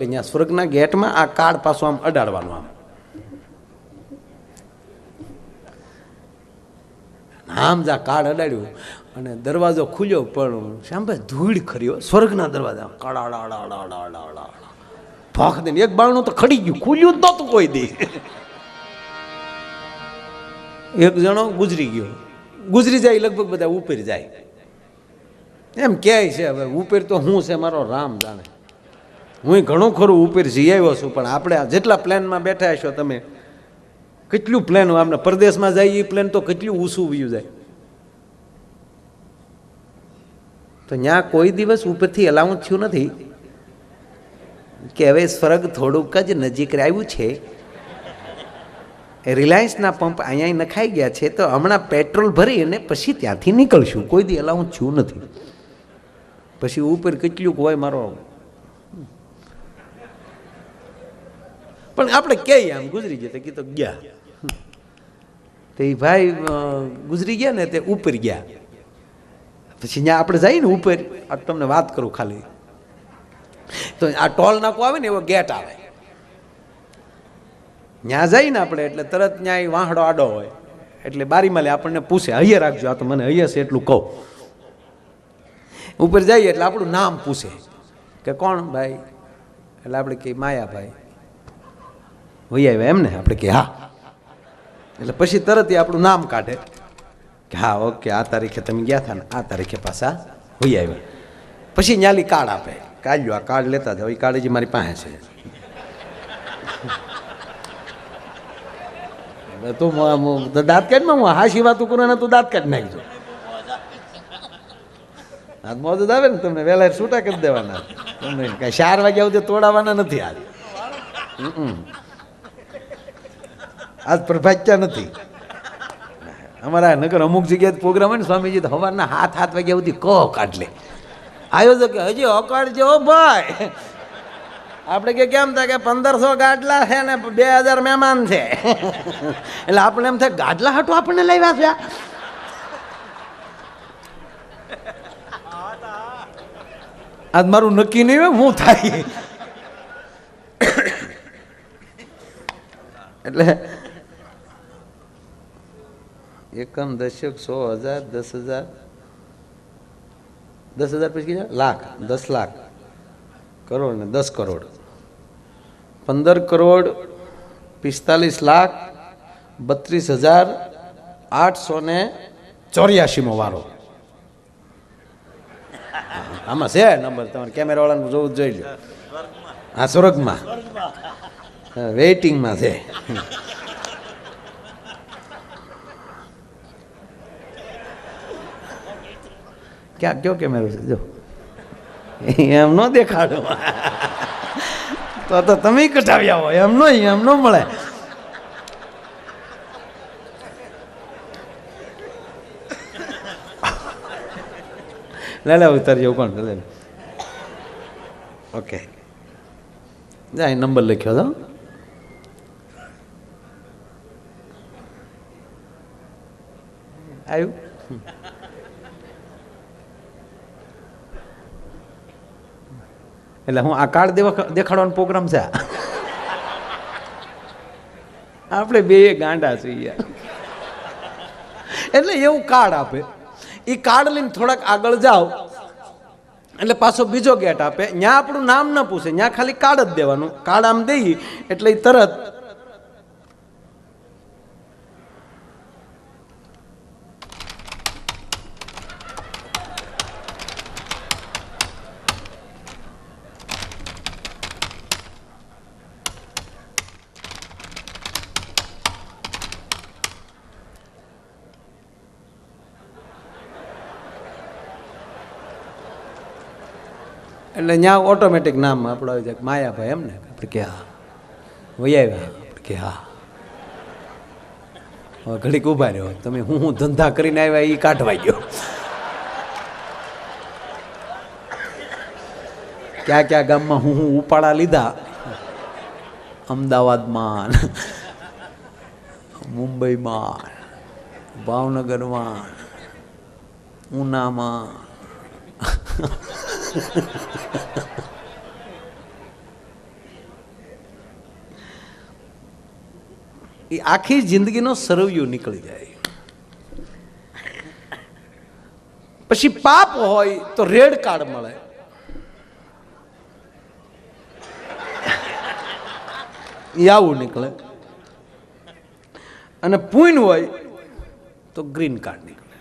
અહીંયા સ્વર્ગના ગેટમાં આ કાર્ડ પાછું આમ અડાડવાનું આમ. આમ જ આ કાર્ડ અડાડ્યું અને દરવાજો ખુલ્યો, પણ સાંભળે ધૂળ ખર્યો સ્વર્ગના દરવાજા કડાડાડાડાડાડાડા ભાખ દઈને એક બાણું તો ખડી ગયું. ખુલ્યું તો કોઈ દે. એક જણો ગુજરી ગયો. ગુજરી જાય, લગભગ બધા ઉપર જાય. એમ કહે છે, હવે ઉપર તો હું છે, મારો રામ જાણે. હું ઘણું ખરું ઉપર જઈ આવ્યો છું, પણ આપણે જેટલા પ્લેનમાં બેઠા હશો તમે, કેટલું પ્લેન આપણે પરદેશમાં જઈએ એ પ્લેન તો કેટલું ઊંચું વયું જાય. તો ત્યાં કોઈ દિવસ ઉપરથી અલાઉન્સ થયું નથી? કે હવે સ્વર્ગ થોડુંક જ નજીક આવ્યું છે. રિલાયન્સના પંપ અહીંયા નખાઈ ગયા છે, તો હમણાં પેટ્રોલ ભરી અને પછી ત્યાંથી નીકળશું. કોઈ દી અલાઉન્સ થયું નથી. પછી ઉપર કેટલુંક હોય મારો પણ આપણે કે આમ ગુજરી ગયા? કીધું, ગયા. તે ભાઈ ગુજરી ગયા ને તે ઉપર ગયા. પછી ત્યાં આપણે જઈએ ને ઉપર, આ તમને વાત કરું ખાલી. તો આ ટોલ નાકો આવે ને એવો ગેટ આવે. ત્યાં જઈએ ને આપણે, એટલે તરત ત્યાં વાહડો આડો હોય. એટલે બારીમાં આપણને પૂછે, હૈયે રાખજો. આ તો મને હૈયે છે એટલું કહું. ઉપર જઈએ એટલે આપણું નામ પૂછે કે કોણ ભાઈ? એટલે આપણે કે માયાભાઈ વહી આવ્યા એમ ને આપણે કે, હા. એટલે પછી તરત એ આપણું નામ કાઢે. કે, હા, ઓકે, આ તારીખે તમે ગયા હતા ને આ તારીખે પાછા વહી આવ્યા. પછી ન્યાલી કાર્ડ આપે. કાઢ્યો આ કાર્ડ લેતા જાઓ એ કાર્ડ હજી મારી પાસે છે. તું દાંત કાઢમાં હું હાશી વાતું કરું ને તું દાંત કાઢી નાખજો હાથ મોજ આવે ને, તમને વહેલા છૂટા કરી દેવાના. તમને કાંઈ ચાર વાગ્યા સુધી તોડાવાના નથી આજ. આજ પ્રભાત્યા નથી. અમારા નગર અમુક જગ્યાએ પ્રોગ્રામ હોય ને, સ્વામીજી, તો સવારના હાથ હાથ વાગ્યા સુધી કહો કાઢલે. આયોજક કે હજી હો ભાઈ. આપણે કે કેમ થાય કે પંદરસો ગાડલા છે ને, બે હજાર મહેમાન છે. એટલે આપણે એમ થાય, ગાડલા હાટું આપણને લાવ્યા છે. આજ મારું નક્કી નહીં હોય, હું થાય. એટલે એકમ દશક સો હજાર, દસ હજાર. દસ હજાર પછી કીધા લાખ, દસ લાખ. કરોડ ને દસ કરોડ. પંદર કરોડ, પિસ્તાલીસ લાખ, બત્રીસ હજાર, આઠસો ને ચોર્યાસીમો વારો. આમાં છે નંબર, તમારે કેમેરાવાળાનું જોવું જોઈ લો હા, સ્વર્ગમાં. વેઇટિંગમાં છે. ક્યાં કયો કેમેરો છે જો એમ ન દેખાડો તો તો તમે કઢાવ્યા હોય એમ નો એમ ન મળે લે લે ઉતાર જેવું કોણ લે ઓકે જાય નંબર લખ્યો તો આવ્યું એટલે હું આ કાર્ડ દેખાડવાનો પ્રોગ્રામ છે. આપણે બે ગાંડા છીએ. એટલે એવું કાર્ડ આપે. એ કાર્ડ લઈને થોડાક આગળ જાઓ. એટલે પાછો બીજો ગેટ આપે. ત્યાં આપણું નામ ન પૂછે. ત્યાં ખાલી કાર્ડ જ દેવાનું. કાર્ડ આમ દઈએ એટલે એ તરત એટલે ત્યાં ઓટોમેટિક નામ આપણું આવી જાય માયાભાઈ એમ ને? આપણે કે હા. વૈયા કે હા. હવે ઘડીક ઊભા રહ્યો. તમે હું હું ધંધા કરીને આવ્યા એ કાઢવા ગયો. ક્યાં ક્યાં ગામમાં હું હું ઉપાડા લીધા? અમદાવાદમાં. મુંબઈમાં. ભાવનગરમાં. ઉનામાં. એ આખી જિંદગીનો સરવૈયો નીકળી જાય. પછી પાપ હોય તો રેડ કાર્ડ મળે. એ આવું નીકળે. અને પૂન હોય તો ગ્રીન કાર્ડ નીકળે.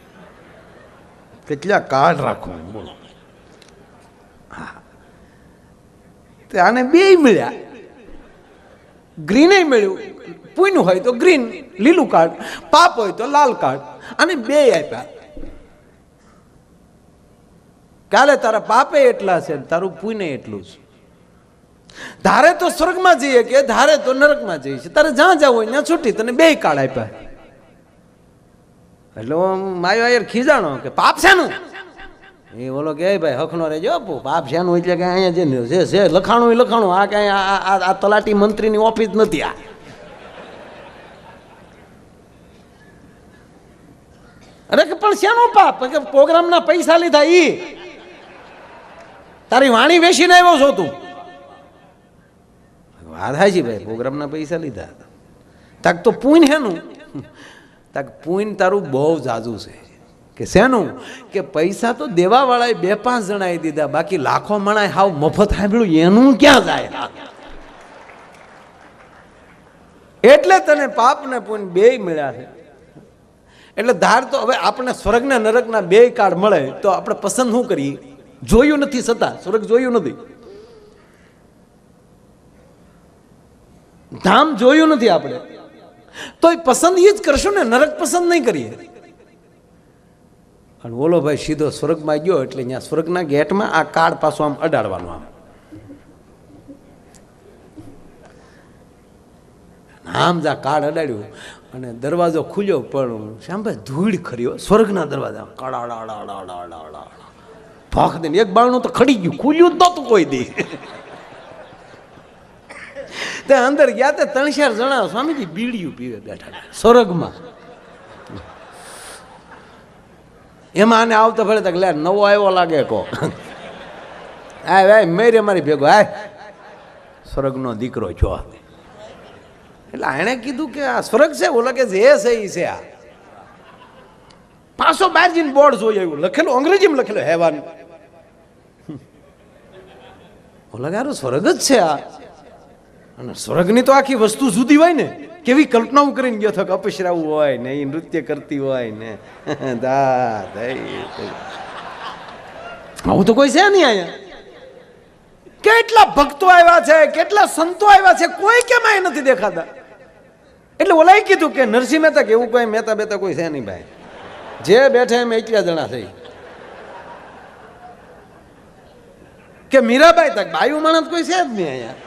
કેટલા કાર્ડ રાખવું બોલો. તે આને બે મળ્યા. ગ્રીને મળ્યું. પૂન હોય તો ગ્રીન લીલું કાર્ડ પાપ હોય તો લાલ કાર્ડ અને બે આપ્યા. કાલે તારા પાપે એટલા છે ને તારું પુણ્ય એટલું છે. ધારે તો સ્વર્ગમાં જઈએ કે ધારે તો નરકમાં જઈએ છે તારે જ્યાં જવું હોય ત્યાં છૂટી તને બે કાળ આપ્યા. એટલે માયો યાર ખીજાણો કે પાપ શેનું? એ બોલો કે ભાઈ, હખનો આપો પાપ શેનું એટલે કે અહીંયા જે છે લખાણું એ લખાણું. આ કઈ આ તલાટી મંત્રીની ઓફિસ નથી આ. અરે કે પણ શેનો પાપ? કે પ્રોગ્રામના પૈસા લીધા ઈ. તારી વાણી વેચીને આવ્યો છો તું. વાત હાજી ભાઈ, પ્રોગ્રામના પૈસા લીધા તાક તો પૂન હેનું. તક પૂન તારું બહુ જાજુ છે. કે શેનું? કે પૈસા તો દેવાવાળાએ બે પાંચ જણાએ દીધા, બાકી લાખો મણાએ હાવ મફત સાંભળ્યું, એનું ક્યાં જાય? એટલે તને પાપ ને પૂન બે મળ્યા છે. એટલે ધાર તો હવે આપણે સ્વર્ગના નરકના બે કાર્ડ મળે, તો આપણે પસંદ શું કરીએ? જોયું નથી છતાં સ્વર્ગ જોયું નથી. ધામ જોયું નથી આપણે. તો એ પસંદ એ જ કરશું ને, નરક પસંદ નહીં કરીએ. અને ઓલો ભાઈ સીધો સ્વર્ગમાં ગયો એટલે અહીંયા સ્વર્ગના ગેટમાં આ કાર્ડ પાછું આમ અડાડવાનું આમ. આમ જ આ કાર્ડ અડાડ્યું. અને દરવાજો ખુલ્યો, પણ શ્યામભાઈ ધૂળ ખર્યો સ્વર્ગના દરવાજા કડાડાડાડાડાડા ભાખ દઈને એક બાળનું તો ખડી ગયું. ખુલ્યું તો તું કોઈ દે. તે અંદર ગયા તે ત્રણ ચાર જણા સ્વામીજી બીડીયું પીવે બેઠા. સ્વર્ગમાં. એમાં આને આવતા ફરે તક લે નવો આવ્યો લાગે કો. આ ભાઈ, મેરે મારી ભેગો હાય સ્વર્ગનો દીકરો છો એટલે એણે કીધું કે આ સ્વર્ગ છે ઓલા કે જે છે, એ છે આ. પાછો બહાર જઈને બોર્ડ જોઈ આવ્યું, લખેલું, અંગ્રેજીમાં લખેલું, હેવાન. ઓલા કે સ્વર્ગ જ છે આ. અને સ્વર્ગની તો આખી વસ્તુ જુદી હોય ને. કેવી કલ્પનાઓ કરીને ગયો થક અપસરાવું હોય ને, એ નૃત્ય કરતી હોય ને. આવું તો કોઈ છે નહીં અહીંયા. કેટલા ભક્તો આવ્યા છે, કેટલા સંતો આવ્યા છે, કોઈ કેમ અહીં નથી દેખાતા? એટલે ઓલાએ કીધું કે નરસિંહ મહેતા કે એવું કોઈ મહેતા બેતા કોઈ છે નહીં ભાઈ. જે બેઠે એમ એકલા જણા થઈ કે મીરાબાઈ તક બાયુ માણસ કોઈ છે જ નહીં અહીંયા.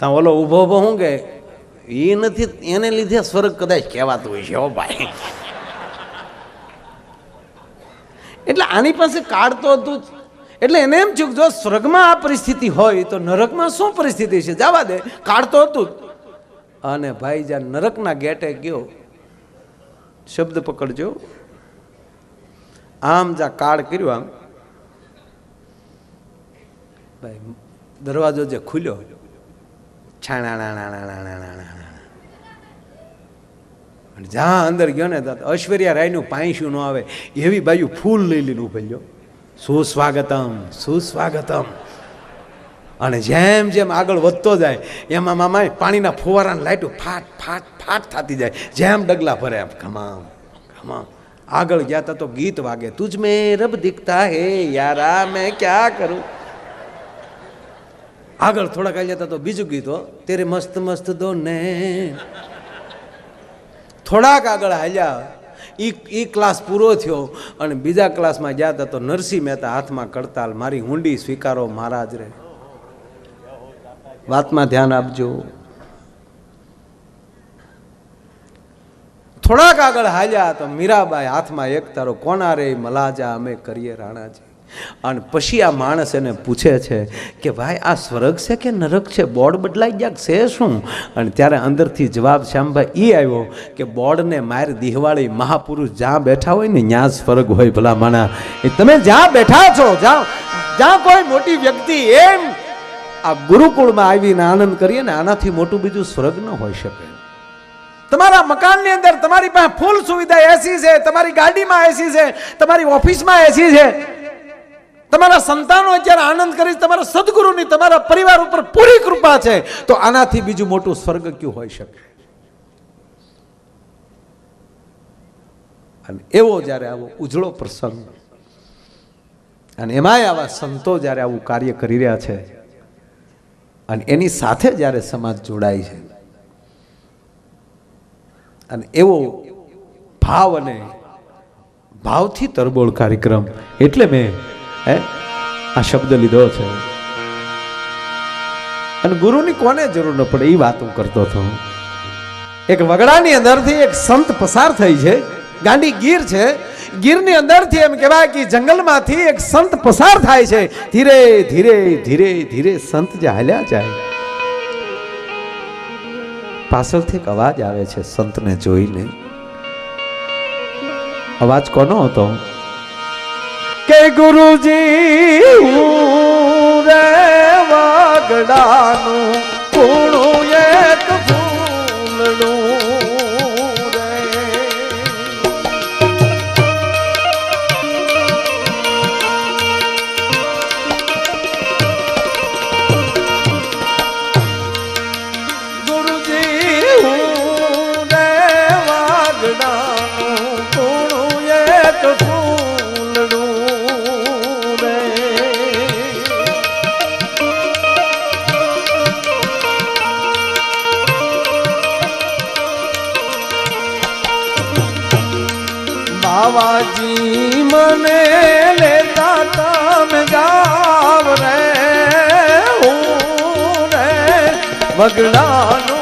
ત્યાં ઓલો ઊભો ઊભો શું કે એ નથી, એને લીધે સ્વર્ગ કદાચ કહેવાતું હોય છે હો ભાઈ એટલે આની પાસે કાર્ડ તો હતું જ. એટલે એને એમ થયું જો સ્વર્ગમાં આ પરિસ્થિતિ હોય, તો નરકમાં શું પરિસ્થિતિ છે જવા દે કાઢતો હતું. અને ભાઈ જ્યાં નરકના ગેટે ગયો, શબ્દ પકડજો આમ જ્યાં કાળ કર્યું આમ, ભાઈ, દરવાજો જે ખુલ્યો અને જ્યાં અંદર ગયો ને ઐશ્વર્યા રાયનું પાંચું ન આવે, એવી બાજુ ફૂલ લઈ લઈને ઉભેલ્યો સુસ્વાગતમ સુસ્વાગતમ. અને જેમ જેમ આગળ વધતો જાય, એમાં મામા પાણીના ફુવારાની લાઈટો ફાટ ફાટ ફાટ થતી જાય. જેમ ડગલા ભરે એમ ખમામ ખમામ આગળ ગયા તા તો ગીત વાગે, તુજ મેં રબ દીખતા હે યારા, મેં ક્યાં કરું? આગળ થોડાક આવી જતા તો બીજું ગીતો તેરે મસ્ત મસ્ત દોને. થોડાક આગળ હાલ્યા ઈ એ ક્લાસ પૂરો થયો અને બીજા ક્લાસમાં ગયા હતા તો નરસિંહ મહેતા હાથમાં કડતાલ મારી હુંડી સ્વીકારો મહારાજ રે. વાતમાં ધ્યાન આપજો. થોડાક આગળ હાલ્યા તો મીરાબાઈ હાથમાં એક તારો કોના રે મલાજા અમે કરીએ રાણાજી અને પછી આ માણસ એને પૂછે છે કે ભાઈ, આ સ્વર્ગ છે કે નરક છે? બોર્ડ બદલાઈ ગયા છે શું? અને ત્યારે અંદરથી જવાબ શ્યામભાઈ એ આવ્યો કે બોર્ડને માર દિહવાળી મહાપુરુષ જ્યાં બેઠા હોય ને ત્યાં સ્વર્ગ હોય ભલા માણા. એ તમે જ્યાં બેઠા છો, જ્યાં જ્યાં કોઈ મોટી વ્યક્તિ એમ આ ગુરુકુળમાં આવીને આનંદ કરીએ ને આનાથી મોટું બીજું સ્વર્ગ ન હોઈ શકે. તમારા મકાનની અંદર તમારી પાસે ફૂલ સુવિધા એસી છે, તમારી ગાડીમાં એસી છે, તમારી ઓફિસમાં એસી છે. તમારા સંતાનો અત્યારે આનંદ કરી તમારા સદગુરુની, તમારા પરિવાર ઉપર પૂરી કૃપા છે, તો આનાથી બીજું મોટું સ્વર્ગ કયું હોઈ શકે? અને એવો જ્યારે આવો ઉજળો પ્રસંગ, અને એમાંય આવા સંતો જ્યારે આવું કાર્ય કરી રહ્યા છે, અને એની સાથે જ્યારે સમાજ જોડાય છે, અને એવો ભાવ અને ભાવથી તરબોળ કાર્યક્રમ, એટલે મેં હે? આ શબ્દ લીધો છે. અને ગુરુની કોને જરૂર ન પડે? એ વાત હું કરતો હતો. એક વગડાની અંદરથી એક સંત પસાર થઈ છે. ગાંડી ગીર છે. ગીરની અંદરથી એમ કહેવાય કે જંગલમાંથી એક સંત પસાર થાય છે. ધીરે ધીરે ધીરે ધીરે સંત જે હાલ્યા જાય. પાછળથી એક અવાજ આવે છે સંતને જોઈને. અવાજ કોનો હતો? કે ગુરુજી હું રે. વગડાનું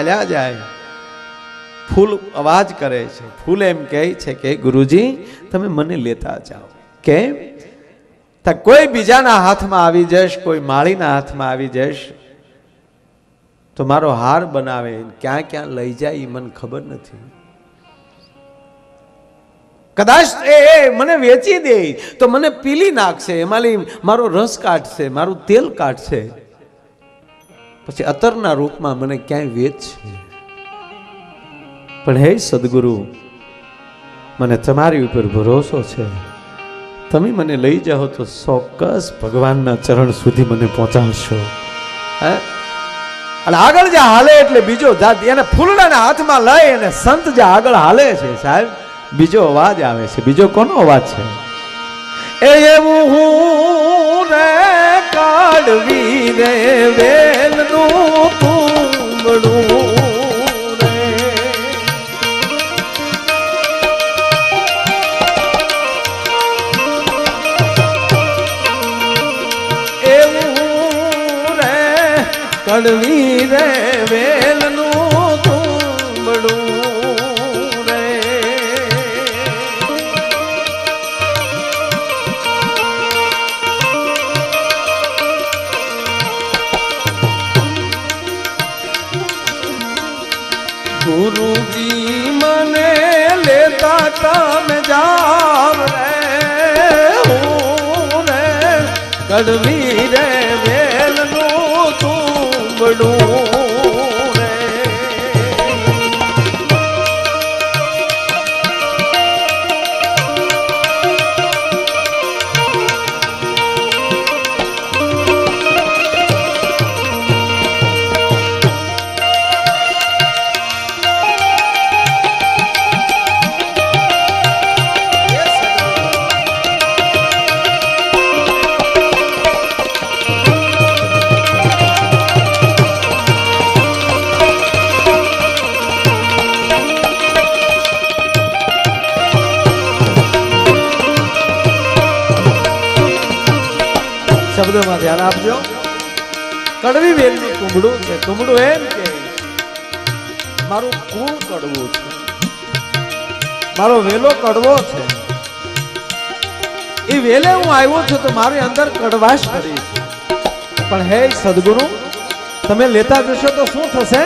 હાલ્યા જાય. ફૂલ અવાજ કરે છે. ફૂલ એમ કહે છે કે, ગુરુજી, તમે મને લેતા જાઓ. કેમ? તો કોઈ બીજાના હાથમાં આવી જશ કોઈ માળીના હાથમાં આવી જશ તો મારો હાર બનાવે. ક્યાં ક્યાં લઈ જાય એ મને ખબર નથી. કદાચ એ મને વેચી દે, તો મને પીલી નાખશે. એમાં મારો રસ કાઢશે, મારું તેલ કાઢશે. પછી અતરના રૂપમાં મને ક્યાંય વેચશે પણ હે સદગુરુ, મને તમારી ઉપર ભરોસો છે. તમે મને લઈ જાઓ તો ચોક્કસ ભગવાનના ચરણ સુધી મને પહોંચાડશો. હે? અને આગળ જે હાલે એટલે બીજો જાત એને ફૂલડાના હાથમાં લઈ અને સંત જે આગળ હાલે છે સાહેબ. બીજો અવાજ આવે છે. બીજો કોનો અવાજ છે? એવું હું રે કાઢવી કડવી રે વેલનું હું તુંબડું એમ કે મારું કુળ કડવું છે. મારો વેલો કડવો છે. એ વેલે હું આવ્યો છું તો મારી અંદર કડવાશ કરી છે. પણ હે સદગુરુ, તમે લેતા જશો તો શું થશે?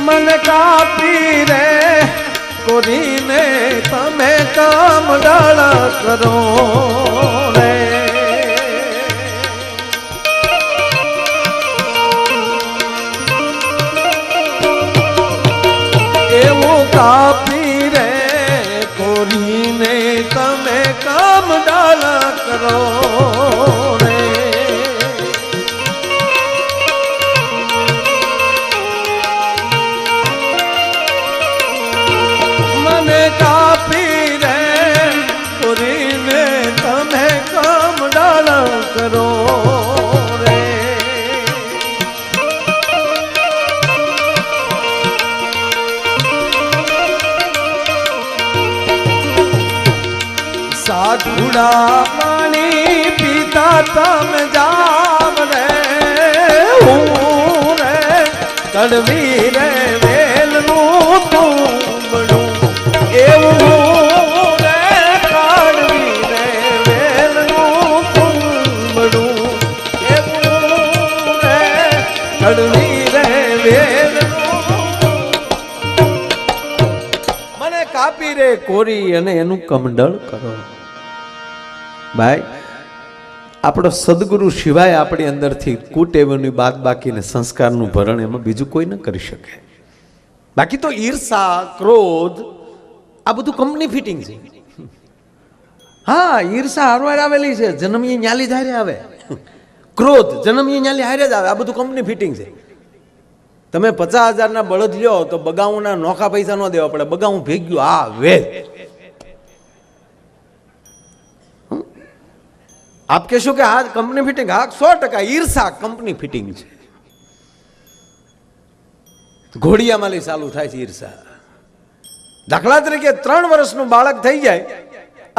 મન કાપી રે કોરીને તમે કામ ડાળા કરો રે. કાપી રે કોરીને તમે કામ ડાલા કરો. પાણી પીતા તમે જામ રે. હું રે કડવી રે, વેલનું તુંબડું એવું રે વેલનું તુંબડું એવું રે કડવી રે મને કાપી રે કોરી અને એનું કમંડળ કરો. ભાઈ, આપણો સદગુરુ સિવાય આપણી અંદરથી કુટેવની બાદ બાકીને સંસ્કારનું ભરણ એમાં બીજું કોઈ ન કરી શકે. બાકી તો ઈર્ષા, ક્રોધ, આ બધું કંપની ફિટિંગ છે. હા, ઈર્ષા હારવાર આવેલી છે, જન્મીએ ન્યાલી ધારે આવે. ક્રોધ, જન્મીએ ન્યાલી હારે જ આવે, આ બધું કંપની ફિટિંગ છે. તમે પચાસ હજારના બળદ લ્યો તો બગાઉના નોખા પૈસા ન દેવા પડે, બગાઉ ભેગ્યું, આ વે આપ કહેશો કે આ કંપની ફિટિંગ હા સો ટકા ઈર્ષા કંપની ફિટિંગ છે. ઘોડિયામાં લઈ ચાલુ થાય છે ઈર્ષા. દાખલા તરીકે ત્રણ વર્ષનું બાળક થઈ જાય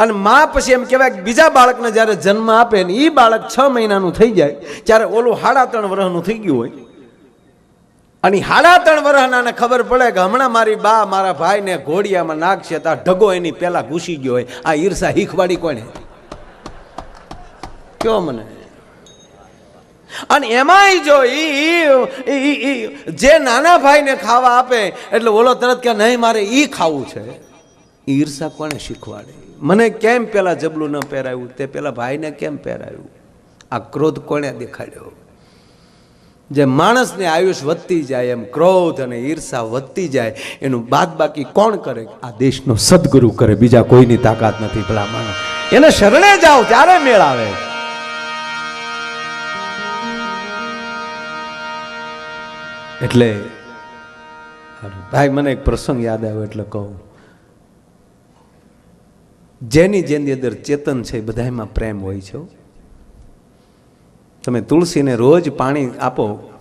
અને મા પછી એમ કહેવાય કે બીજા બાળકને જ્યારે જન્મ આપે ને એ બાળક છ મહિનાનું થઈ જાય, ત્યારે ઓલું હાડા ત્રણ વર્ષનું થઈ ગયું હોય. અને હાડા ત્રણ વર્ષનાને ખબર પડે કે હમણાં મારી બા, મારા ભાઈને ઘોડિયામાં નાખશે તો ઢગો એની પહેલાં ઘૂસી ગયો હોય. આ ઈર્ષા હીખવાડી કોને કયો મને? અને એમાંય જો જે નાના ભાઈને ખાવા આપે, એટલે ઓલો તરત કે નહીં, મારે એ ખાવું છે. ઈર્ષા કોને શીખવાડે? મને કેમ પેલા જબલું ન પહેરાયું તે પેલા ભાઈને કેમ પહેરાયું આ ક્રોધ કોણે દેખાડ્યો? જે માણસને આયુષ વધતી જાય, એમ ક્રોધ અને ઈર્ષા વધતી જાય, એનું બાદ બાકી કોણ કરે? આ દેશનો સદગુરુ કરે, બીજા કોઈની તાકાત નથી ભલા માણસ. એને શરણે જાઓ, ત્યારે મેળ આવે. એટલે ભાઈ, મને એક પ્રસંગ યાદ આવ્યો એટલે કહું. જેની જેની અંદર ચેતન છે એ બધામાં પ્રેમ હોય છે. તમે તુલસીને રોજ પાણી આપો.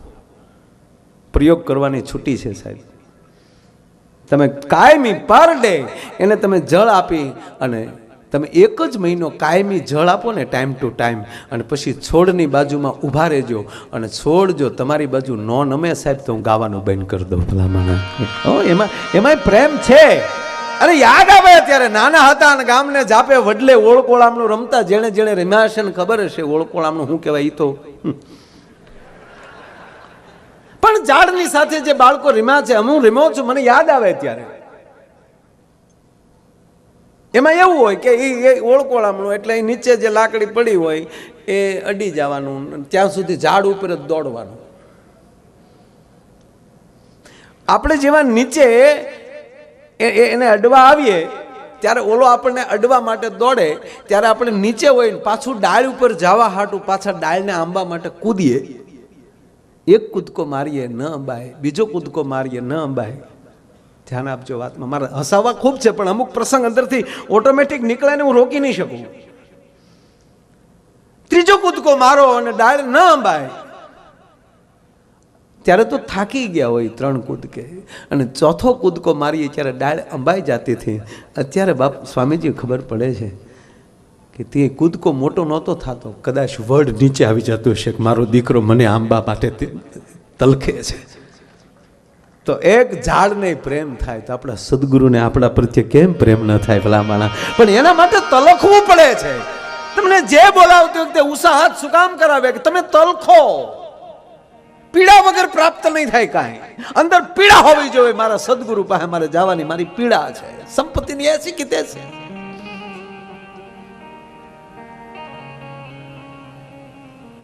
પ્રયોગ કરવાની છૂટી છે સાહેબ. તમે કાયમી પર ડે એને તમે જળ આપી અને તમે એક જ મહિનો કાયમી જળ આપો ને ટાઈમ ટુ ટાઈમ અને પછી છોડની બાજુમાં ઊભા રહેજો. અને છોડ જો તમારી બાજુ ન નમે સાહેબ, તો હું ગાવાનું બંધ કરી દઉં. ભલા માણસ એમાં, એમાંય પ્રેમ છે. અરે, યાદ આવે અત્યારે. નાના હતા અને ગામને જાપે વડલે ઓળકોળામનું રમતા જેણે જેણે રમ્યા હશે ને ખબર હશે ઓળકોળામનું શું કહેવાય તો. પણ ઝાડની સાથે જે બાળકો રીમા છે, હું રીમો છું, મને યાદ આવે ત્યારે. એમાં એવું હોય કે એ ઓળકોળામણું એટલે એ નીચે જે લાકડી પડી હોય, એ અડી જવાનું, ત્યાં સુધી ઝાડ ઉપર જ દોડવાનું. આપણે જેવા નીચે એને અડવા આવીએ, ત્યારે ઓલો આપણને અડવા માટે દોડે, ત્યારે આપણે નીચે હોય પાછું ડાળ ઉપર જવા હાટું પાછા ડાળને આંબા માટે કૂદીએ. એક કૂદકો મારીએ, ન અંબાય બીજો કૂદકો મારીએ, ન અંબાય ધ્યાન આપજો વાતમાં. મારે હસાવા ખૂબ છે, પણ અમુક પ્રસંગ અંદરથી ઓટોમેટિક નીકળે ને હું રોકી નહીં શકું. ત્રીજો કૂદકો મારો અને ડાળ ન અંબાય. ત્યારે તો થાકી ગયા હોય ત્રણ કૂદકે. અને ચોથો કૂદકો મારીએ ત્યારે ડાળ અંબાઈ જતી હતી. અત્યારે બાપ સ્વામીજી ખબર પડે છે કે તે કૂદકો મોટો નહોતો થતો. કદાચ વર્ડ નીચે આવી જતો હશે કે મારો દીકરો મને આંબા માટે તલખે છે. તો એક ઝાડને પ્રેમ થાય તો આપણા સદગુરુને આપણા પ્રત્યે કેમ પ્રેમ ન થાય ભલા માણા પણ એના માટે તલખવું પડે છે. તમને જે બોલાવતી વખતે ઉત્સાહાત શું કામ કરાવે? કે તમે તલખો. પીડા વગર પ્રાપ્ત નહીં થાય કાંઈ. અંદર પીડા હોવી જોઈએ. મારા સદગુરુ પાસે મારે જવાની મારી પીડા છે. સંપત્તિની એસી કીધે છે